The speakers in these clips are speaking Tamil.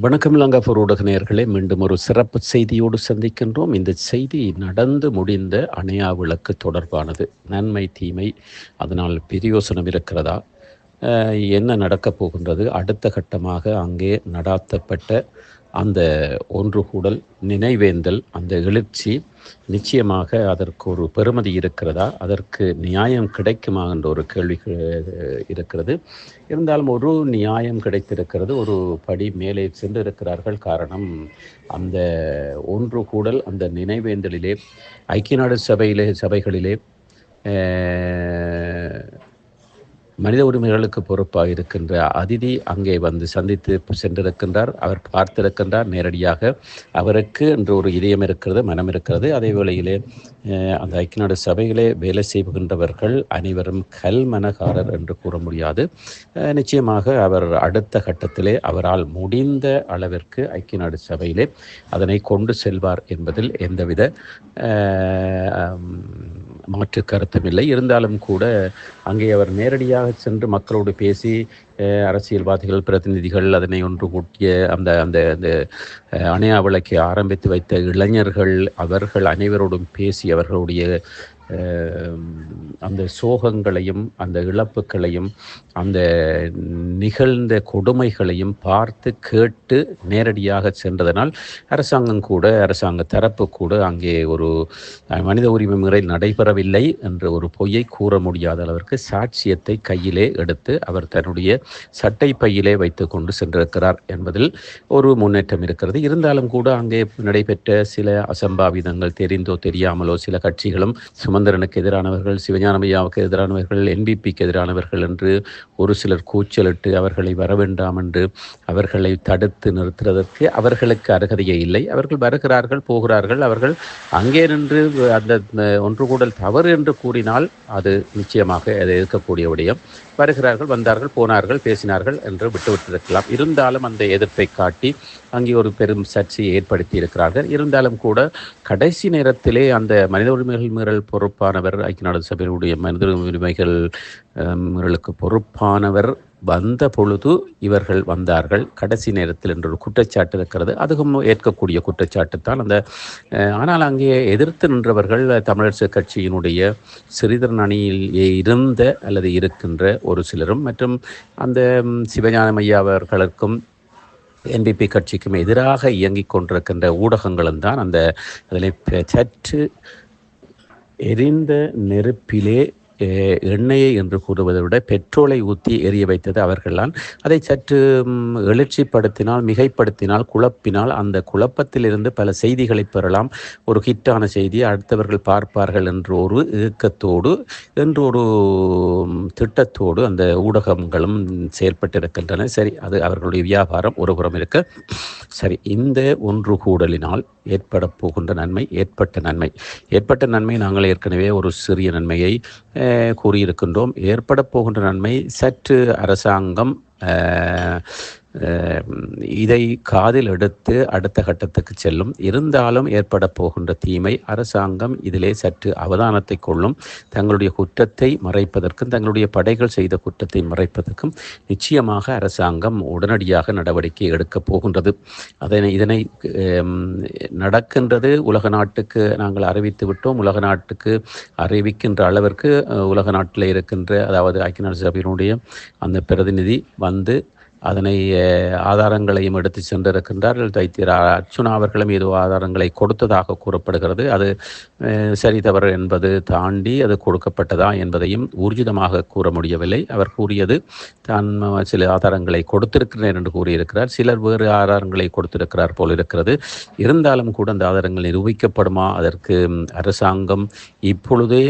வணக்கம் லங்காபூர் ஊடக நேயர்களே. மீண்டும் ஒரு சிறப்பு செய்தியோடு சந்திக்கின்றோம். இந்த செய்தி நடந்து முடிந்த அணையா விளக்கு தொடர்பானது. நன்மை தீமை அதனால் பிரயோசனம் இருக்கிறதா? என்ன நடக்கப் போகின்றது? அடுத்த கட்டமாக அங்கே நடாத்தப்பட்ட அந்த ஒன்று கூடல் நினைவேந்தல் அந்த எழுச்சி நிச்சயமாக அதற்கு ஒரு பெருமதி இருக்கிறதா? அதற்கு நியாயம் கிடைக்குமா என்ற ஒரு கேள்வி இருக்கிறது. இருந்தாலும் ஒரு நியாயம் கிடைத்திருக்கிறது. ஒரு படி மேலே சென்றிருக்கிறார்கள். காரணம் அந்த ஒன்று கூடல் அந்த நினைவேந்தலிலே ஐக்கிய நாடு சபையிலே சபைகளிலே மனித உரிமைகளுக்கு பொறுப்பாக இருக்கின்ற அதிதி அங்கே வந்து சந்தித்து சென்றிருக்கின்றார். அவர் பார்த்திருக்கின்றார் நேரடியாக. அவருக்கு என்று ஒரு இதயம் இருக்கிறது மனம் இருக்கிறது. அதே வேளையிலே அந்த ஐக்கிய நாடு சபையிலே வேலை செய்கின்றவர்கள் அனைவரும் கல்மனகாரர் என்று கூற முடியாது. நிச்சயமாக அவர் அடுத்த கட்டத்திலே அவரால் முடிந்த அளவிற்கு ஐக்கிய நாடு சபையிலே அதனை கொண்டு செல்வார் என்பதில் எந்தவித மாற்று கருத்தும் இல்லை. இருந்தாலும் கூட அங்கே அவர் நேரடியாக சென்று மக்களோடு பேசி அரசியல்வாதிகள் பிரதிநிதிகள் அதனை ஒன்று கூட்டிய அந்த அந்த அந்த அணையா விளக்கை ஆரம்பித்து வைத்த இளைஞர்கள் அவர்கள் அனைவரோடும் பேசி அவர்களுடைய அந்த சோகங்களையும் அந்த இழப்புகளையும் அந்த நிகழ்ந்த கொடுமைகளையும் பார்த்து கேட்டு நேரடியாக சென்றதனால் அரசாங்கம் கூட அரசாங்க தரப்பு கூட அங்கே ஒரு மனித உரிமை முறை நடைபெறவில்லை என்ற ஒரு பொய்யை கூற முடியாத அளவிற்கு சாட்சியத்தை கையிலே எடுத்து அவர் தன்னுடைய சட்டை பையிலே வைத்து கொண்டு சென்றிருக்கிறார் என்பதில் ஒரு முன்னேற்றம் இருக்கிறது. இருந்தாலும் கூட அங்கே நடைபெற்ற சில அசம்பாவிதங்கள் தெரிந்தோ தெரியாமலோ சில கட்சிகளும் சுமந்திரனுக்கு எதிரானவர்கள் சிவஞானமையாவுக்கு எதிரானவர்கள் என்பிபிக்கு எதிரானவர்கள் என்று ஒரு சிலர் கூச்சலிட்டு அவர்களை வர வேண்டாம் என்று அவர்களை தடுத்து நிறுத்துவதற்கு அவர்களுக்கு அருகதையே இல்லை. அவர்கள் வருகிறார்கள் போகிறார்கள். அவர்கள் அங்கே நின்று அந்த ஒன்று கூடல் தவறு என்று கூறினால் அது நிச்சயமாக அதை இருக்கக்கூடிய விடயம். வருகிறார்கள் வந்தார்கள் போனார்கள் பேசினார்கள் என்று விட்டுவிட்டிருக்கலாம். இருந்தாலும் அந்த எதிர்ப்பை காட்டி அங்கே ஒரு பெரும் சர்ச்சையை ஏற்படுத்தி இருக்கிறார்கள் இருந்தாலும் கூட கடைசி நேரத்திலே அந்த மனித உரிமைகள் மீறல் பொறுப்பானவர் ஐக்கிய நாடு சபையினுடைய மனித உரிமைகள் மீறலுக்கு பொறுப்பானவர் வந்த பொழுது இவர்கள் வந்தார்கள். கடைசி நேரத்தில் என்ற ஒரு குற்றச்சாட்டு இருக்கிறது. அதுவும் ஏற்கக்கூடிய குற்றச்சாட்டு தான். அந்த ஆனால் அங்கே எதிர்த்து நின்றவர்கள் தமிழரசு கட்சியினுடைய சிறிதரன் அணியில் இருந்த அல்லது இருக்கின்ற ஒரு சிலரும் மற்றும் அந்த சிவஞானமையா அவர்களுக்கும் என்பிபி கட்சிக்கும் எதிராக இயங்கிக் கொண்டிருக்கின்ற ஊடகங்களும் தான் அந்த அதில் பெ- சற்று எரிந்த நெருப்பிலே எண்ணெயை என்று கூறுவதை விட பெட்ரோலை ஊற்றி எரிய வைத்தது அவர்கள்தான். அதை சற்று எழுச்சிப்படுத்தினால் மிகைப்படுத்தினால் குழப்பினால் அந்த குழப்பத்திலிருந்து பல செய்திகளை பெறலாம். ஒரு ஹிட்டான செய்தி அடுத்தவர்கள் பார்ப்பார்கள் என்ற ஒரு இயக்கத்தோடு என்ற ஒரு திட்டத்தோடு அந்த ஊடகங்களும் செயற்பட்டிருக்கின்றன. சரி அது அவர்களுடைய வியாபாரம் ஒரு புறம் இருக்க. சரி இந்த ஒன்று கூடலினால் ஏற்பட போகின்ற நன்மை ஏற்பட்ட நன்மை. ஏற்பட்ட நன்மை நாங்கள் ஏற்கனவே ஒரு சிறிய நன்மையை கூறியிருக்கின்றோம். ஏற்பட போகின்ற நன்மை சற்று அரசாங்கம் இதை காதில் எடுத்து அடுத்த கட்டத்துக்கு செல்லும். இருந்தாலும் ஏற்பட போகின்ற தீமை அரசாங்கம் இதிலே சற்று அவதானத்தை கொள்ளும். தங்களுடைய குற்றத்தை மறைப்பதற்கும் தங்களுடைய படைகள் செய்த குற்றத்தை மறைப்பதற்கும் நிச்சயமாக அரசாங்கம் உடனடியாக நடவடிக்கை எடுக்கப் போகின்றது. அதனை இதனை நடக்கின்றது உலக நாட்டுக்கு நாங்கள் அறிவித்து விட்டோம். உலக நாட்டுக்கு அறிவிக்கின்ற அளவிற்கு உலக நாட்டில் இருக்கின்ற அதாவது ஐக்கிய நாடு சபையினுடைய அந்த பிரதிநிதி வந்து அதனை ஆதாரங்களையும் எடுத்து சென்றிருக்கின்றார் தைத்திர அர்ச்சுனா அவர்களும் ஏதோ ஆதாரங்களை கொடுத்ததாக கூறப்படுகிறது. அது சரி தவறு என்பது தாண்டி அது கொடுக்கப்பட்டதா என்பதையும் ஊர்ஜிதமாக கூற முடியவில்லை. அவர் கூறியது தான் சில ஆதாரங்களை கொடுத்திருக்கிறேன் என்று கூறியிருக்கிறார். சிலர் வேறு ஆதாரங்களை கொடுத்திருக்கிறார் போல் இருக்கிறது. இருந்தாலும் கூட அந்த ஆதாரங்கள் நிரூபிக்கப்படுமா? அதற்கு அரசாங்கம் இப்பொழுதே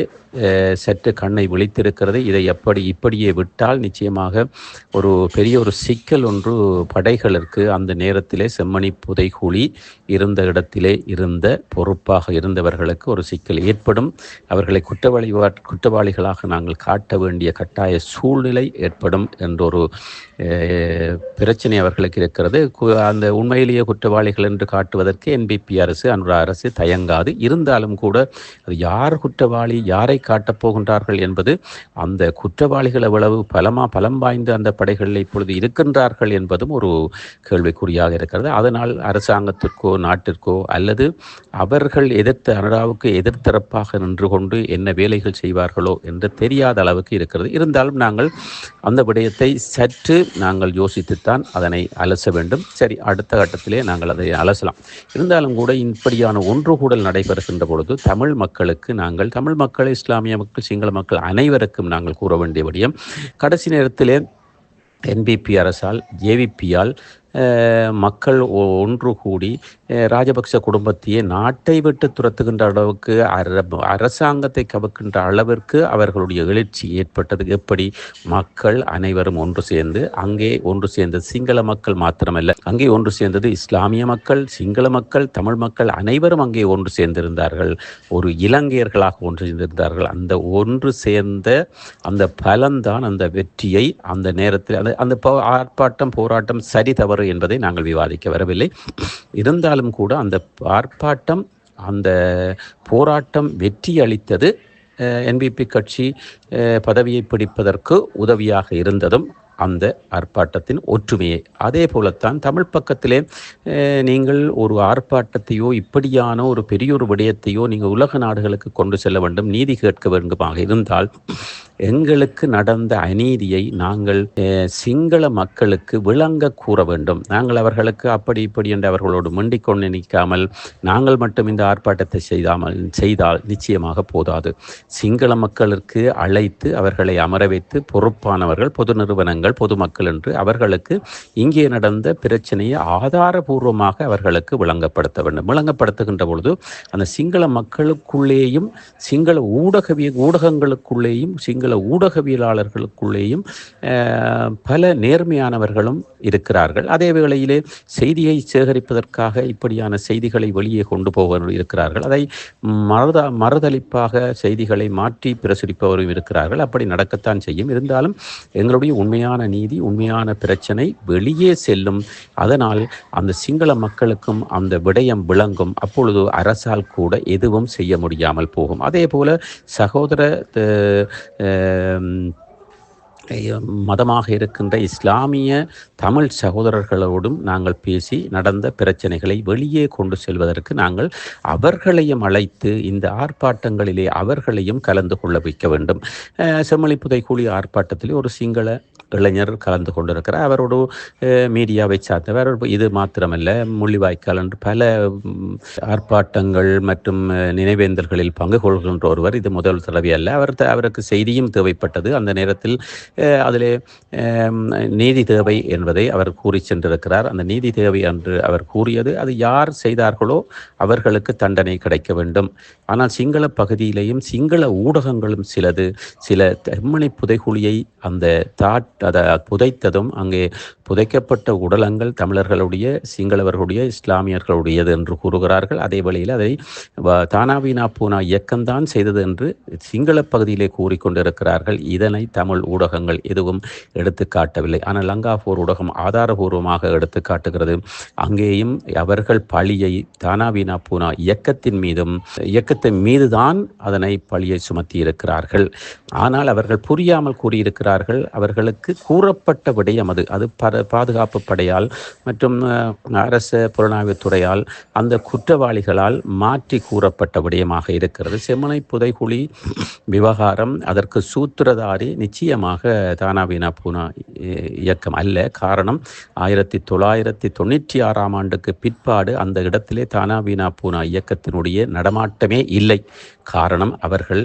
சற்று கண்ணை விழித்திருக்கிறது. இதை எப்படி இப்படியே விட்டால் நிச்சயமாக ஒரு பெரிய ஒரு சிக்கல் ஒன்று படைகளுக்கு அந்த நேரத்திலே செம்மணி புதைகுழி இருந்த இடத்திலே இருந்த பொறுப்பாக இருந்தவர்களுக்கு ஒரு சிக்கல் ஏற்படும். அவர்களை குற்றவாளி குற்றவாளிகளாக நாங்கள் காட்ட வேண்டிய கட்டாய சூழ்நிலை ஏற்படும் என்றொரு பிரச்சனை அவர்களுக்கு இருக்கிறது. கு- அந்த உண்மையிலேயே குற்றவாளிகள் என்று காட்டுவதற்கு என்பிபி அரசு அனுரா அரசு தயங்காது. இருந்தாலும் கூட அது யார் குற்றவாளி யாரை காட்டப் போகின்றார்கள் என்பது அந்த குற்றவாளிகள் எவ்வளவு பலமா பலம் வாய்ந்த அந்த படைகளில் இப்பொழுது இருக்கின்றார்கள் என்பதும் ஒரு கேள்விக்குறியாக இருக்கிறது. அதனால் அரசாங்கத்திற்கோ நாட்டிற்கோ அல்லது அவர்கள் எதிர்த்த அனுராவுக்கு எதிர்த்தரப்பாக நின்று கொண்டு என்ன வேலைகள் செய்வார்களோ என்று தெரியாத அளவுக்கு இருக்கிறது. இருந்தாலும் நாங்கள் அந்த விடயத்தை சற்று நாங்கள் யோசித்துத்தான் அதனை அலச வேண்டும். சரி அடுத்த கட்டத்திலே நாங்கள் அதை அலசலாம். இருந்தாலும் கூட இப்படியான ஒன்று கூடல் நடைபெறுகின்ற பொழுது தமிழ் மக்களுக்கு நாங்கள் தமிழ் மக்கள் இஸ்லாமிய மக்கள் சிங்கள மக்கள் அனைவருக்கும் நாங்கள் கூற வேண்டிய விடயம் கடைசி நேரத்திலே என்பிபி அரசால் ஜேவிபியால் மக்கள் ஒ- ஒன்று கூடி ராஜபக்ச குடும்பத்தையே நாட்டை விட்டு துரத்துகின்ற அளவுக்கு அர அரசாங்கத்தை கவக்கின்ற அளவிற்கு அவர்களுடைய எழுச்சி ஏற்பட்டது. எப்படி? மக்கள் அனைவரும் ஒன்று சேர்ந்து அங்கே ஒன்று சேர்ந்தது சிங்கள மக்கள் மாத்திரமல்ல அங்கே ஒன்று சேர்ந்தது இஸ்லாமிய மக்கள் சிங்கள மக்கள் தமிழ் மக்கள் அனைவரும் அங்கே ஒன்று சேர்ந்திருந்தார்கள். ஒரு இலங்கையர்களாக ஒன்று சேர்ந்திருந்தார்கள். அந்த ஒன்று சேர்ந்த அந்த பலன்தான் அந்த வெற்றியை அந்த நேரத்தில் அந்த அந்த ஆர்ப்பாட்டம் போராட்டம் சரி தவறு என்பதை நாங்கள் விவாதிக்க வரவில்லை. இருந்தாலும் கூட அந்த ஆர்ப்பாட்டம் அந்த போராட்டம் வெற்றி அளித்தது என்பிபி கட்சி அஹ், பதவியை பிடிப்பதற்கு உதவியாக இருந்ததும் அந்த ஆர்ப்பாட்டத்தின் ஒற்றுமையை. அதே போலத்தான் தமிழ் பக்கத்திலே நீங்கள் ஒரு ஆர்ப்பாட்டத்தையோ இப்படியான ஒரு பெரிய ஒரு விடயத்தையோ நீங்கள் உலக நாடுகளுக்கு கொண்டு செல்ல வேண்டும் நீதி கேட்க வேண்டுமாக இருந்தால் எங்களுக்கு நடந்த அநீதியை நாங்கள் சிங்கள மக்களுக்கு விளங்க கூற வேண்டும். நாங்கள் அவர்களுக்கு அப்படி இப்படி என்று அவர்களோடு மண்டிக் கொண்டு நிற்காமல் நாங்கள் மட்டும் இந்த ஆர்ப்பாட்டத்தை செய்தாமல் செய்தால் நிச்சயமாக போதாது. சிங்கள மக்களுக்கு அழைத்து அவர்களை அமர வைத்து பொறுப்பானவர்கள் பொது நிறுவனங்கள் பொதுமக்கள் என்று அவர்களுக்கு இங்கே நடந்த பிரச்சனையை ஆதாரபூர்வமாக அவர்களுக்கு விளங்கப்படுத்த வேண்டும். விளங்கப்படுத்துகின்ற பொழுது அந்த சிங்கள மக்களுக்குள்ளேயும் சிங்கள ஊடகவிய ஊடகங்களுக்குள்ளேயும் சிங்கள ஊடகவியலாளர்களுக்குள்ளேயும் பல நேர்மையானவர்களும் இருக்கிறார்கள். அதே வேளையிலே செய்தியை சேகரிப்பதற்காக இப்படியான செய்திகளை வெளியே கொண்டு போவர்கள் இருக்கிறார்கள். அதை மறத மறுதளிப்பாக செய்திகளை மாற்றி பிரசுரிப்பவரும் இருக்கிறார்கள். அப்படி நடக்கத்தான் செய்யும். இருந்தாலும் எங்களுடைய உண்மையான நீதி உண்மையான பிரச்சனை வெளியே செல்லும். அதனால் அந்த சிங்கள மக்களுக்கும் அந்த விடயம் விளங்கும். அப்பொழுது அரசால் கூட எதுவும் செய்ய முடியாமல் போகும். அதே போல சகோதர Um, மதமாக இருக்கின்ற இஸ்லாமிய தமிழ் சகோதரர்களோடும் நாங்கள் பேசி நடந்த பிரச்சனைகளை வெளியே கொண்டு செல்வதற்கு நாங்கள் அவர்களையும் அழைத்து இந்த ஆர்ப்பாட்டங்களிலே அவர்களையும் கலந்து கொள்ள வைக்க வேண்டும். செம்மொழி புதைக்குழி ஆர்ப்பாட்டத்திலே ஒரு சிங்கள இளைஞர் கலந்து கொண்டிருக்கிறார். அவரோட மீடியாவை சார்ந்தவர். இது மாத்திரமல்ல முள்ளிவாய்க்கால் என்று பல ஆர்ப்பாட்டங்கள் மற்றும் நினைவேந்தல்களில் பங்கு கொள்கின்ற ஒருவர். இது முதல் தடவை அல்ல அவர் அவருக்கு செய்தியும் தேவைப்பட்டது. அந்த நேரத்தில் அதிலே நீதி தேவை என்பதை அவர் கூறி சென்றிருக்கிறார். அந்த நீதி தேவை என்று அவர் கூறியது அது யார் செய்தார்களோ அவர்களுக்கு தண்டனை கிடைக்க வேண்டும். ஆனால் சிங்கள பகுதியிலேயும் சிங்கள ஊடகங்களும் சிலது சில தெம்மணி புதைகுழியை அந்த தாட் அதை புதைத்ததும் அங்கே புதைக்கப்பட்ட உடலங்கள் தமிழர்களுடைய சிங்களவர்களுடைய இஸ்லாமியர்களுடையது என்று கூறுகிறார்கள். அதே வழியில் அதை தானாவினா பூனா இயக்கம்தான் செய்தது என்று சிங்கள பகுதியிலே கூறிக்கொண்டிருக்கிறார்கள் இதனை தமிழ் ஊடகங்கள் எதுவும் எடுத்து காட்டவில்லை. ஆனால் லங்காபூர் ஊடகம் ஆதாரபூர்வமாக எடுத்து காட்டுகிறது. அங்கேயும் அவர்கள் பழியை தானாவினா பூனா இயக்கத்தின் மீதும் இயக்கத்தின் மீதுதான் அதனை பழியை சுமத்தி இருக்கிறார்கள் ஆனால் அவர்கள் புரியாமல் கூறியிருக்கிறார்கள். அவர்களுக்கு கூறப்பட்ட விடயம் அது. அது பாதுகாப்பு படையால் மற்றும் அரசு அரச புலனாய்வுத்துறையால் அந்த குற்றவாளிகளால் மாற்றி கூறப்பட்ட விடயமாக இருக்கிறது. செம்மனை புதைகுழி விவகாரம் அதற்கு சூத்திரதாரி நிச்சயமாக தானா வீணா பூனா இ- இயக்கம் அல்ல. காரணம் ஆயிரத்தி தொள்ளாயிரத்தி தொண்ணூற்றி ஆறாம் ஆண்டுக்கு பிற்பாடு அந்த இடத்திலே தானாவினா பூனா இயக்கத்தினுடைய நடமாட்டமே இல்லை. காரணம் அவர்கள்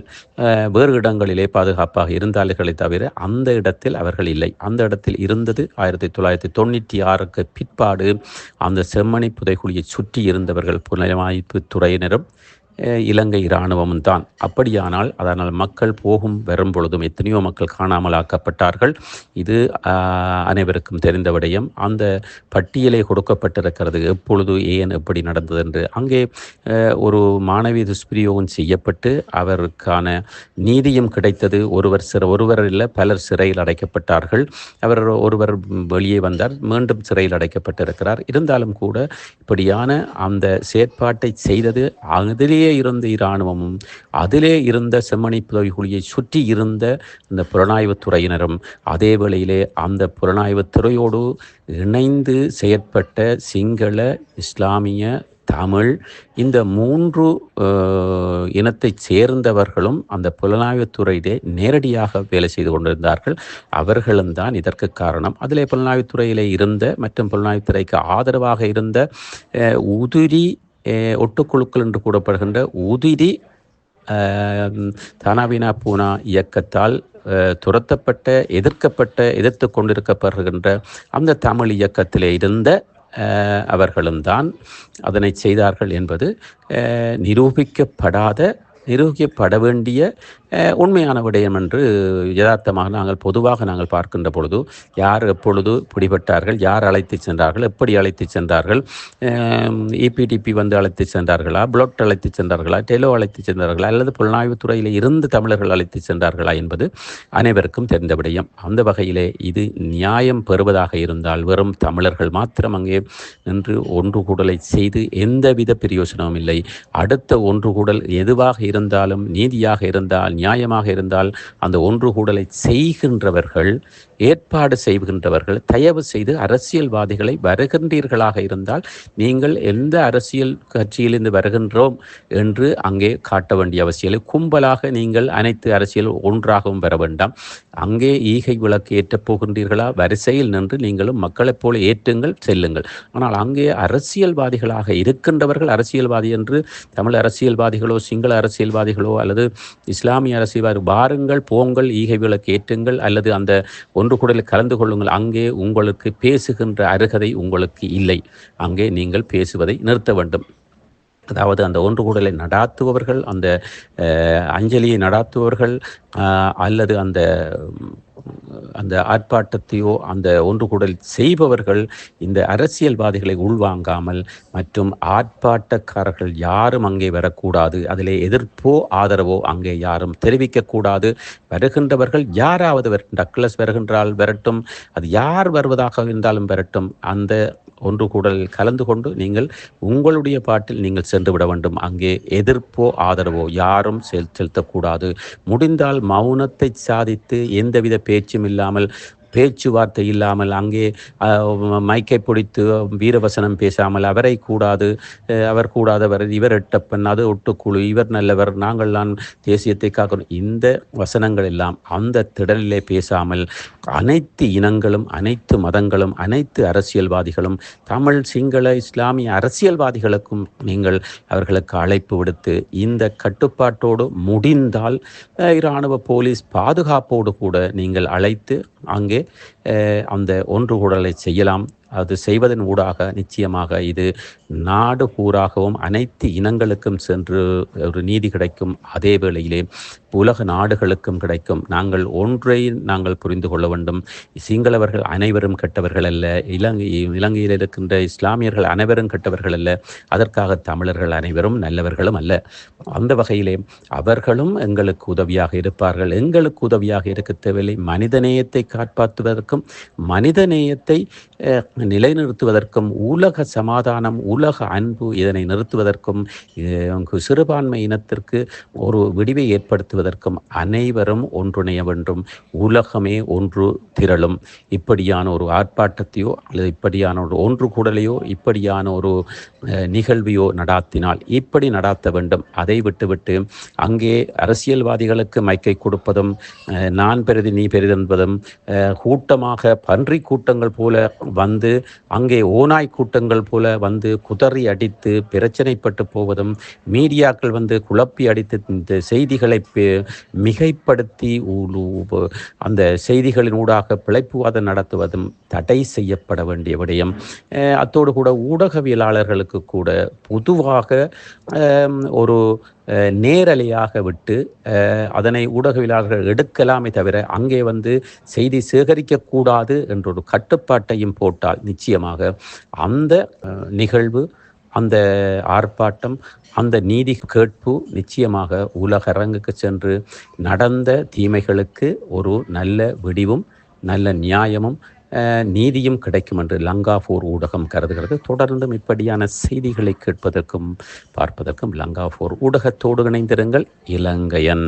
வேறு இடங்களிலே பாதுகாப்பாக இருந்தார்களே தவிர அந்த இடத்தில் அவர்கள் இல்லை. அந்த இடத்தில் இருந்தது ஆயிரத்தி தொள்ளாயிரத்தி தொண்ணூற்றி ஆறுக்கு பிற்பாடு அந்த செம்மணி புதைகுழியை சுற்றி இருந்தவர்கள் புலனாய்வு துறையினரும் இலங்கை இராணுவமும் தான். அப்படியானால் அதனால் மக்கள் போகும் வரும் பொழுதும் எத்தனையோ மக்கள் காணாமல் ஆக்கப்பட்டார்கள் இது அனைவருக்கும் தெரிந்த விடயம். அந்த பட்டியலை கொடுக்கப்பட்டிருக்கிறது. எப்பொழுது ஏன் எப்படி நடந்தது என்று. அங்கே ஒரு மாணவி துஷ்பிரயோகம் செய்யப்பட்டு அவருக்கான நீதியும் கிடைத்தது. ஒருவர் சிற ஒருவர் இல்லை பலர் சிறையில் அடைக்கப்பட்டார்கள். அவர் ஒருவர் வெளியே வந்தார். மீண்டும் சிறையில் அடைக்கப்பட்டிருக்கிறார். இருந்தாலும் கூட இப்படியான அந்த செயற்பாட்டை செய்தது அதிலே அதிலே இருந்த இராணுவமும் அதிலே இருந்த செம்மணி புதவி குழியை சுற்றி இருந்த இந்த புலனாய்வுத்துறையினரும் அதே வேளையிலே அந்த புலனாய்வுத்துறையோடு இணைந்து செயற்பட்ட சிங்கள இஸ்லாமிய தமிழ் இந்த மூன்று இனத்தைச் சேர்ந்தவர்களும் அந்த புலனாய்வுத்துறையிலே நேரடியாக வேலை செய்து கொண்டிருந்தார்கள். அவர்களும் தான் இதற்கு காரணம். அதிலே புலனாய்வுத்துறையிலே இருந்த மற்றும் புலனாய்வுத்துறைக்கு ஆதரவாக இருந்த உதிரி ஒட்டுக்குழுக்கள் என்று கூறப்படுகின்ற உதிரி தானாவினா பூனா இயக்கத்தால் துரத்தப்பட்ட எதிர்க்கப்பட்ட எதிர்த்து கொண்டிருக்கப்படுகின்ற அந்த தமிழ் இயக்கத்திலே இருந்த அவர்களும் தான் அதனை செய்தார்கள் என்பது நிரூபிக்கப்படாத நிரூபிக்கப்பட வேண்டிய உண்மையான விடயம் என்று யதார்த்தமாக நாங்கள் பொதுவாக நாங்கள் பார்க்கின்ற பொழுது யார் எப்பொழுது பிடிபட்டார்கள் யார் அழைத்து சென்றார்கள் எப்படி அழைத்து சென்றார்கள் இபிடிபி வந்து அழைத்து சென்றார்களா புளொட் அழைத்து சென்றார்களா டெலோ அழைத்து சென்றார்களா அல்லது புலனாய்வு துறையில் இருந்து தமிழர்கள் அழைத்து சென்றார்களா என்பது அனைவருக்கும் தெரிந்த விடயம். அந்த வகையிலே இது நியாயம் பெறுவதாக இருந்தால் வெறும் தமிழர்கள் மாத்திரம் அங்கே நின்று ஒன்று கூடலை செய்து எந்தவித பிரயோசனமும் இல்லை. அடுத்த ஒன்று கூடல் எதுவாக இருந்தாலும் நீதியாக இருந்தால் நியாயமாக இருந்தால் அந்த ஒன்று கூடலை செய்கின்றவர்கள் ஏற்பாடு செய்கின்றவர்கள் தயவு செய்து அரசியல்வாதிகளை வருகின்றீர்களாக இருந்தால் நீங்கள் எந்த அரசியல் கட்சியிலிருந்து வருகின்றோம் என்று அங்கே காட்ட வேண்டிய அவசியம் கும்பலாக நீங்கள் அனைத்து அரசியல் ஒன்றாகவும் வர வேண்டாம். அங்கே ஈகை விளக்கு ஏற்றப் போகின்றீர்களா? வரிசையில் நின்று நீங்களும் மக்களைப் போல ஏற்றுங்கள் செல்லுங்கள். ஆனால் அங்கே அரசியல்வாதிகளாக இருக்கின்றவர்கள் அரசியல்வாதி என்று தமிழ் அரசியல்வாதிகளோ சிங்கள அரசியல்வாதிகளோ அல்லது இஸ்லாமிய அரசியல்வாதி வாருங்கள் போங்கள் ஈகை விளக்கு ஏற்றுங்கள் அல்லது அந்த ஒன்று கூடலில் கலந்து கொள்ளுங்கள். அங்கே உங்களுக்கு பேசுகின்ற அருகதை உங்களுக்கு இல்லை. அங்கே நீங்கள் பேசுவதை நிறுத்த வேண்டும். அதாவது அந்த ஒன்று கூடலை நடாத்துபவர்கள் அந்த அஞ்சலியை நடாத்துபவர்கள் அல்லது அந்த அந்த ஆர்ப்பாட்டத்தையோ அந்த ஒன்று கூடல் செய்பவர்கள் இந்த அரசியல்வாதிகளை உள்வாங்காமல் மற்றும் ஆர்ப்பாட்டக்காரர்கள் யாரும் அங்கே வரக்கூடாது அதிலே எதிர்ப்போ ஆதரவோ அங்கே யாரும் தெரிவிக்கக்கூடாது. வருகின்றவர்கள் யாராவது டக்ளஸ் வருகின்றால் வரட்டும் அது யார் வருவதாக இருந்தாலும் வரட்டும் அந்த ஒன்று கூடல் கலந்து கொண்டு நீங்கள் உங்களுடைய பாட்டில் நீங்கள் சென்று விட வேண்டும். அங்கே எதிர்ப்போ ஆதரவோ யாரும் செல் செலுத்தக்கூடாது. முடிந்தால் மௌனத்தை சாதித்து எந்தவித பேச்சும் இல்லாமல் பேச்சுவார்த்தை இல்லாமல் அங்கே மைக்கை பிடித்து வீரவசனம் பேசாமல் அவரை கூடாது அவர் கூடாதவர் இவர் எட்டப்பன் அது ஒட்டுக்குழு இவர் நல்லவர் நாங்கள் தான் தேசியத்தை காக்கணும். இந்த வசனங்கள் எல்லாம் அந்த திடலிலே பேசாமல் அனைத்து இனங்களும் அனைத்து மதங்களும் அனைத்து அரசியல்வாதிகளும் தமிழ் சிங்கள இஸ்லாமிய அரசியல்வாதிகளுக்கும் நீங்கள் அவர்களுக்கு அழைப்பு விடுத்து இந்த கட்டுப்பாட்டோடு முடிந்தால் இராணுவ போலீஸ் பாதுகாப்போடு கூட நீங்கள் அழைத்து அங்கே அந்த ஒன்று கூடலை செய்யலாம். அது செய்வதன் ஊடாக நிச்சயமாக இது நாடு பூராகவும் அனைத்து இனங்களுக்கும் சென்று ஒரு நீதி கிடைக்கும். அதே வேளையிலே உலக நாடுகளுக்கும் கிடைக்கும். நாங்கள் ஒன்றை நாங்கள் புரிந்து கொள்ள வேண்டும். சிங்களவர்கள் அனைவரும் கெட்டவர்கள் அல்ல. இலங்கை இலங்கையில் இருக்கின்ற இஸ்லாமியர்கள் அனைவரும் கெட்டவர்கள் அல்ல. அதற்காக தமிழர்கள் அனைவரும் நல்லவர்களும் அல்ல. அந்த வகையிலே அவர்களும் எங்களுக்கு உதவியாக இருப்பார்கள். எங்களுக்கு உதவியாக இருக்க தேவையில்லை. மனிதநேயத்தை காப்பாற்றுவதற்கும் மனிதநேயத்தை நிலைநிறுத்துவதற்கும் உலக சமாதானம் உலக அன்பு இதனை நிறுத்துவதற்கும் சிறுபான்மை இனத்திற்கு ஒரு விடிவை ஏற்படுத்துவதற்கும் அனைவரும் ஒன்றிணைய வேண்டும். உலகமே ஒன்று திரளும். இப்படியான ஒரு ஆர்ப்பாட்டத்தையோ அல்லது இப்படியான ஒரு ஒன்று கூடலையோ இப்படியான ஒரு நிகழ்வையோ நடாத்தினால் இப்படி நடாத்த வேண்டும். அதை விட்டுவிட்டு அங்கே அரசியல்வாதிகளுக்கு மைக்கை கொடுப்பதும் நான் பெரிது நீ பெரிதென்பதும் கூட்டமாக பன்றி கூட்டங்கள் போல வந்து அங்கே ஓனாய் கூட்டங்கள் போல வந்து குதறி அடித்து பிரச்சனைப்பட்டு போவதும் மீடியாக்கள் வந்து குழப்பி அடித்து இந்த செய்திகளை மிகைப்படுத்தி அந்த செய்திகளின் ஊடாக பிழைப்புவாதம் நடத்துவதும் தடை செய்யப்பட வேண்டிய விடயம். அத்தோடு கூட ஊடகவியலாளர்களுக்கு கூட பொதுவாக ஒரு நேரலையாக விட்டு அதனை ஊடகவியலாளர்கள் எடுக்கலாமே தவிர அங்கே வந்து செய்தி சேகரிக்கக்கூடாது என்றொரு கட்டுப்பாட்டையும் போட்டால் நிச்சயமாக அந்த நிகழ்வு அந்த ஆர்ப்பாட்டம் அந்த நீதி கேட்பு நிச்சயமாக உலகரங்குக்கு சென்று நடந்த தீமைகளுக்கு ஒரு நல்ல விடிவும் நல்ல நியாயமும் நீதியும் கிடைக்கும் என்று லங்கா ஃபோர் ஊடகம் கருதுகிறது. தொடர்ந்தும் இப்படியான செய்திகளை கேட்பதற்கும் பார்ப்பதற்கும் லங்கா ஃபோர் ஊடகத்தோடு இணைந்திருங்கள். இலங்கையன்.